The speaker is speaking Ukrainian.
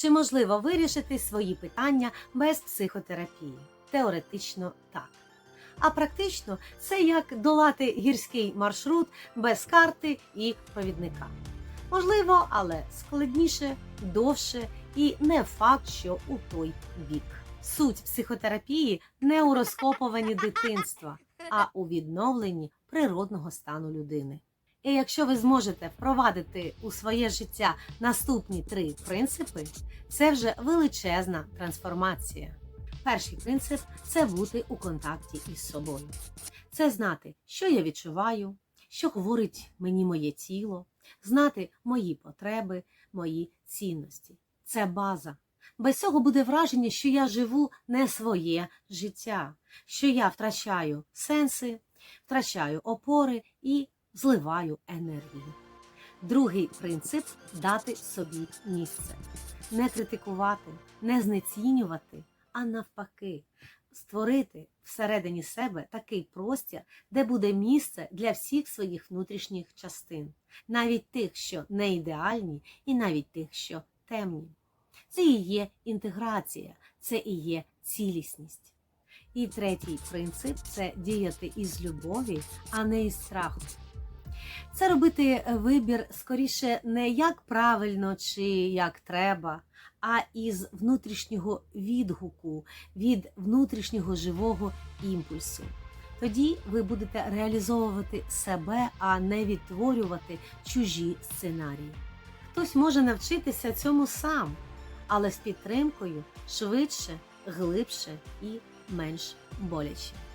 Чи можливо вирішити свої питання без психотерапії? Теоретично так. А практично це як долати гірський маршрут без карти і провідника. Можливо, але складніше, довше і не факт, що у той бік. Суть психотерапії не у розкопуванні дитинства, а у відновленні природного стану людини. І якщо ви зможете впровадити у своє життя наступні три принципи, це вже величезна трансформація. Перший принцип це бути у контакті із собою. Це знати, що я відчуваю, що говорить мені моє тіло, знати мої потреби, мої цінності. Це база. Без цього буде враження, що я живу не своє життя, що я втрачаю сенси, втрачаю опори і зливаю енергію. Другий принцип дати собі місце. Не критикувати, не знецінювати, а навпаки, створити всередині себе такий простір, де буде місце для всіх своїх внутрішніх частин, навіть тих, що не ідеальні, і навіть тих, що темні. Це і є інтеграція, це і є цілісність. І третій принцип це діяти із любові, а не із страху. Це робити вибір скоріше не як правильно чи як треба, а із внутрішнього відгуку, від внутрішнього живого імпульсу. Тоді ви будете реалізовувати себе, а не відтворювати чужі сценарії. Хтось може навчитися цьому сам, але з підтримкою швидше, глибше і менш боляче.